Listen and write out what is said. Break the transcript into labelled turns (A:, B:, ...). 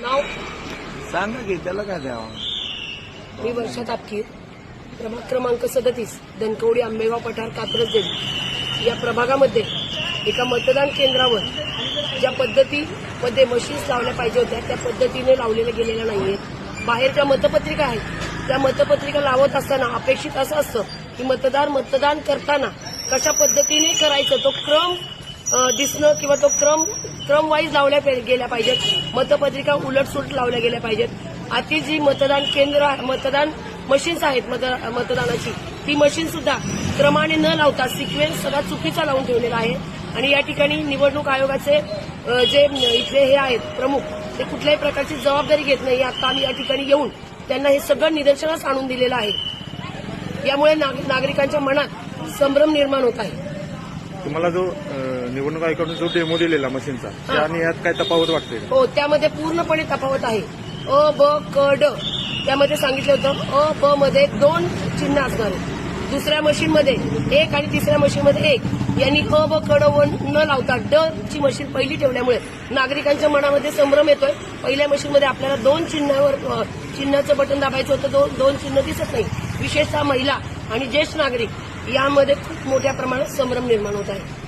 A: नाव
B: सांगा की त्याला काय द्यावा
A: मी वर्षात आपकीर प्रभाग क्रमांक सदतीस धनकवडी आंबेगाव पठार कात्रज देवी. या प्रभागामध्ये एका मतदान केंद्रावर ज्या पद्धतीमध्ये मशीन्स लावल्या पाहिजे होत्या त्या पद्धतीने लावलेल्या गेलेल्या नाहीयेत. बाहेर ज्या मतपत्रिका आहेत. त्या मतपत्रिका लावत असताना अपेक्षित असं असतं की मतदार मतदान करताना कशा पद्धतीने करायचं? तो क्रम दिसणं किंवा तो क्रम क्रम वाईज लावल्या गेल्या पाहिजेत. मतपत्रिका उलटसुलट लावल्या गेल्या पाहिजेत. आधी जी मतदान केंद्र मतदान मशीन्स आहेत मतदानाची ती मशीन सुद्धा क्रमाने न लावता सिक्वेन्स सगळा चुकीचा लावून ठेवलेला आहे. आणि या ठिकाणी निवडणूक आयोगाचे जे इथले हे आहेत प्रमुख ते कुठल्याही प्रकारची जबाबदारी घेत नाही. आता आम्ही या ठिकाणी येऊन त्यांना हे सगळं निदर्शनास आणून दिलेलं आहे. यामुळे नाग- नागरिकांच्या मनात संभ्रम निर्माण होत आहे.
C: तुम्हाला जो निवडणूक आयोगाकडून जो डेमो दिलेला मशीनचा आणि यात काय तफावत वाटते?
A: हो त्यामध्ये पूर्णपणे तफावत आहे. अ ब क ड त्यामध्ये सांगितलं होतं. अ ब मध्ये दोन चिन्ह असणार. दुसऱ्या मशीनमध्ये एक आणि तिसऱ्या मशीनमध्ये एक. यांनी अ ब कड व न लावता ड ची मशीन पहिली ठेवल्यामुळे नागरिकांच्या मनामध्ये संभ्रम येतोय. पहिल्या मशीनमध्ये आपल्याला दोन चिन्हावर चिन्हाचं बटन दाबायचं होतं दोन दोन चिन्ह दिसत नाही. विशेषतः महिला आणि ज्येष्ठ नागरिक यामध्ये खूप मोठ्या प्रमाणात संभ्रम निर्माण होत आहे.